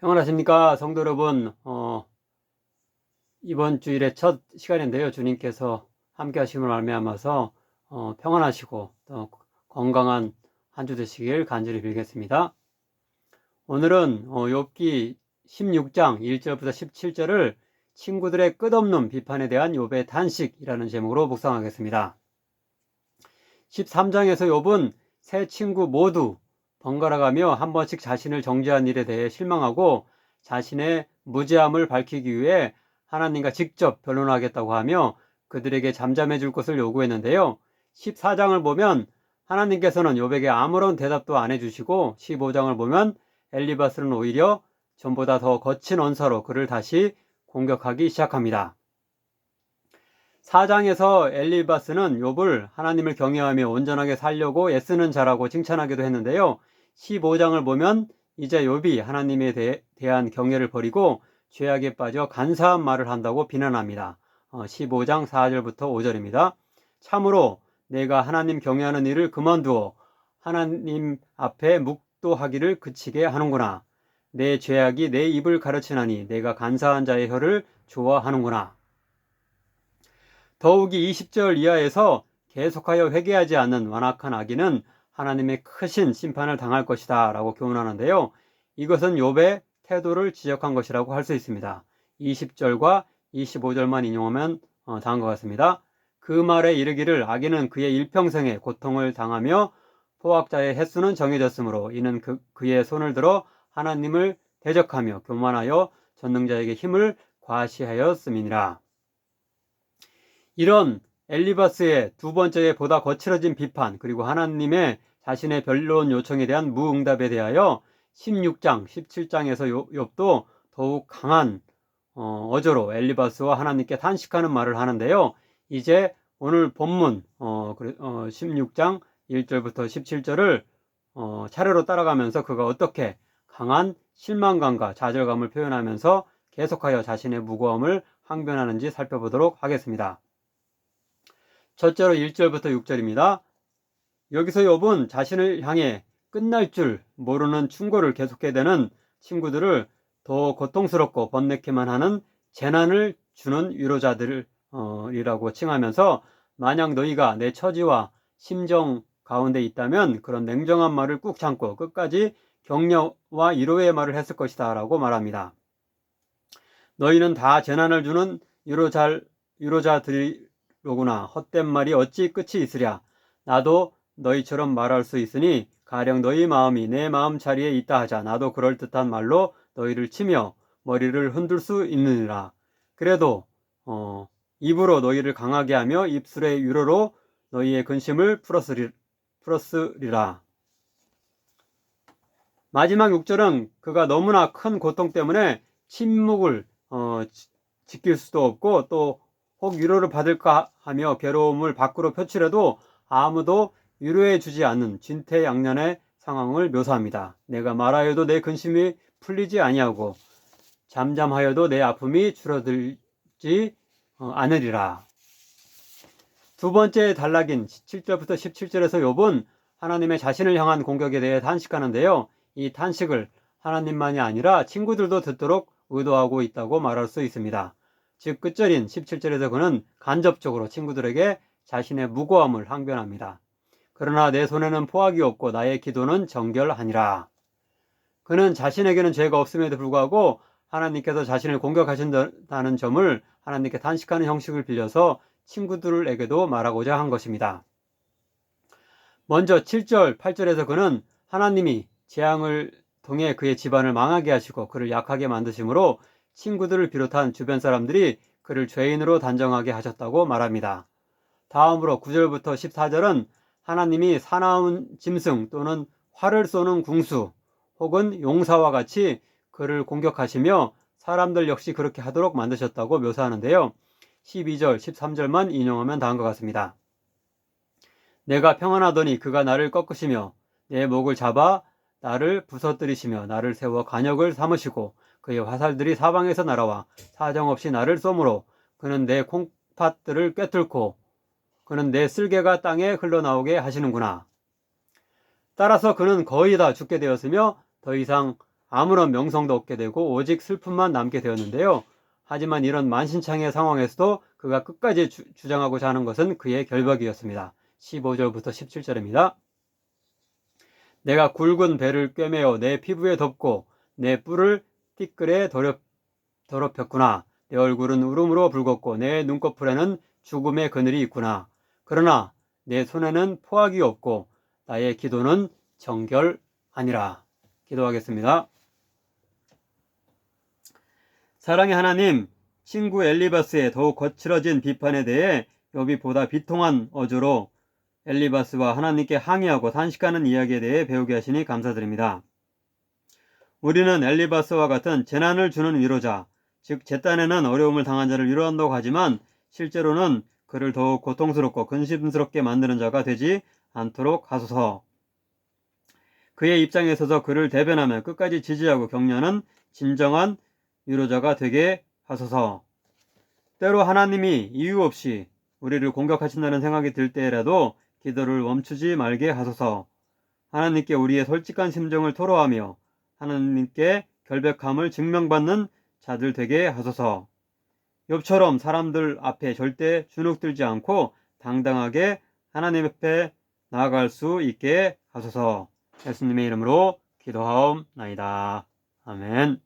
평안하십니까? 성도 여러분 어, 이번 주일의 첫 시간인데요. 주님께서 함께 하심을 말미암아서 어, 평안하시고 또 건강한 한 주 되시길 간절히 빌겠습니다. 오늘은 어, 욥기 16장 1절부터 17절을 친구들의 끝없는 비판에 대한 욥의 단식이라는 제목으로 묵상하겠습니다. 13장에서 욥은 세 친구 모두 번갈아가며 한 번씩 자신을 정죄한 일에 대해 실망하고 자신의 무죄함을 밝히기 위해 하나님과 직접 변론하겠다고 하며 그들에게 잠잠해 줄 것을 요구했는데요. 14장을 보면 하나님께서는 욥에게 아무런 대답도 안 해주시고 15장을 보면 엘리바스는 오히려 전보다 더 거친 언사로 그를 다시 공격하기 시작합니다. 4장에서 엘리바스는 욥을 하나님을 경외하며 온전하게 살려고 애쓰는 자라고 칭찬하기도 했는데요. 15장을 보면 이제 욥이 하나님에 대, 한 경외를 버리고 죄악에 빠져 간사한 말을 한다고 비난합니다. 15장 어, 4절부터 5절입니다. 참으로 내가 하나님 경외하는 일을 그만두어 하나님 앞에 묵도하기를 그치게 하는구나. 내 죄악이 내 입을 가르치나니 내가 간사한 자의 혀를 좋아하는구나. 더욱이 20절 이하에서 계속하여 회개하지 않는 완악한 아기는 하나님의 크신 심판을 당할 것이다 라고 교훈하는데요. 이것은 욥의 태도를 지적한 것이라고 할 수 있습니다. 20절과 25절만 인용하면 어, 다음과 같습니다. 그 말에 이르기를 아기는 그의 일평생에 고통을 당하며 포악자의 횟수는 정해졌으므로 이는 그, 그의 손을 들어 하나님을 대적하며 교만하여 전능자에게 힘을 과시하였음이니라. 이런 엘리바스의 두 번째에 보다 거칠어진 비판 그리고 하나님의 자신의 변론 요청에 대한 무응답에 대하여 16장, 17장에서 욥도 더욱 강한 어, 저로 엘리바스와 하나님께 탄식하는 말을 하는데요. 이제 오늘 본문 어, 16장 1절부터 17절을 어, 차례로 따라가면서 그가 어떻게 강한 실망감과 좌절감을 표현하면서 계속하여 자신의 무거움을 항변하는지 살펴보도록 하겠습니다. 첫째로 1절부터 6절입니다. 여기서 욥은 자신을 향해 끝날 줄 모르는 충고를 계속해야 되는 친구들을 더 고통스럽고 번뇌케만 하는 재난을 주는 위로자들이라고 칭하면서 만약 너희가 내 처지와 심정 가운데 있다면 그런 냉정한 말을 꾹 참고 끝까지 격려와 위로의 말을 했을 것이다 라고 말합니다. 너희는 다 재난을 주는 위로자, 위로자들이로구나. 헛된 말이 어찌 끝이 있으랴. 나도 너희처럼 말할 수 있으니 가령 너희 마음이 내 마음 자리에 있다 하자 나도 그럴 듯한 말로 너희를 치며 머리를 흔들 수 있느니라. 그래도 어, 입으로 너희를 강하게 하며 입술의 위로로 너희의 근심을 풀었으리, 풀었으리라. 마지막 6절은 그가 너무나 큰 고통 때문에 침묵을 어, 지킬 수도 없고 또 혹 위로를 받을까 하며 괴로움을 밖으로 표출해도 아무도 위로해 주지 않는 진퇴양난의 상황을 묘사합니다. 내가 말하여도 내 근심이 풀리지 아니하고 잠잠하여도 내 아픔이 줄어들지 어, 않으리라. 두 번째 단락인 7절부터 17절에서 욥은 하나님의 자신을 향한 공격에 대해 탄식하는데요. 이 탄식을 하나님만이 아니라 친구들도 듣도록 의도하고 있다고 말할 수 있습니다. 즉 끝절인 17절에서 그는 간접적으로 친구들에게 자신의 무고함을 항변합니다. 그러나 내 손에는 포악이 없고 나의 기도는 정결하니라. 그는 자신에게는 죄가 없음에도 불구하고 하나님께서 자신을 공격하신다는 점을 하나님께 단식하는 형식을 빌려서 친구들에게도 말하고자 한 것입니다. 먼저 7절, 8절에서 그는 하나님이 재앙을 통해 그의 집안을 망하게 하시고 그를 약하게 만드심으로 친구들을 비롯한 주변 사람들이 그를 죄인으로 단정하게 하셨다고 말합니다. 다음으로 9절부터 14절은 하나님이 사나운 짐승 또는 활을 쏘는 궁수 혹은 용사와 같이 그를 공격하시며 사람들 역시 그렇게 하도록 만드셨다고 묘사하는데요. 12절, 13절만 인용하면 다음과 같습니다. 내가 평안하더니 그가 나를 꺾으시며 내 목을 잡아 나를 부서뜨리시며 나를 세워 간역을 삼으시고 그의 화살들이 사방에서 날아와 사정없이 나를 쏘므로 그는 내 콩팥들을 꿰뚫고 그는 내 쓸개가 땅에 흘러나오게 하시는구나. 따라서 그는 거의 다 죽게 되었으며 더 이상 아무런 명성도 얻게 되고 오직 슬픔만 남게 되었는데요. 하지만 이런 만신창이의 상황에서도 그가 끝까지 주, 주장하고자 하는 것은 그의 결박이었습니다. 15절부터 17절입니다. 내가 굵은 배를 꿰매어 내 피부에 덮고 내 뿔을 띠끌에 더럽, 더럽혔구나. 내 얼굴은 울음으로 붉었고 내 눈꺼풀에는 죽음의 그늘이 있구나. 그러나 내 손에는 포악이 없고 나의 기도는 정결 아니라. 기도하겠습니다. 사랑의 하나님, 친구 엘리바스의 더욱 거칠어진 비판에 대해 욥이 보다 비통한 어조로 엘리바스와 하나님께 항의하고 탄식하는 이야기에 대해 배우게 하시니 감사드립니다. 우리는 엘리바스와 같은 재난을 주는 위로자, 즉제 딴에는 어려움을 당한 자를 위로한다고 하지만 실제로는 그를 더욱 고통스럽고 근심스럽게 만드는 자가 되지 않도록 하소서. 그의 입장에 서서 그를 대변하며 끝까지 지지하고 격려하는 진정한 위로자가 되게 하소서. 때로 하나님이 이유 없이 우리를 공격하신다는 생각이 들 때라도 기도를 멈추지 말게 하소서. 하나님께 우리의 솔직한 심정을 토로하며 하나님께 결백함을 증명받는 자들 되게 하소서. 욥처럼 사람들 앞에 절대 주눅들지 않고 당당하게 하나님 앞에 나아갈 수 있게 하소서. 예수님의 이름으로 기도하옵나이다. 아멘.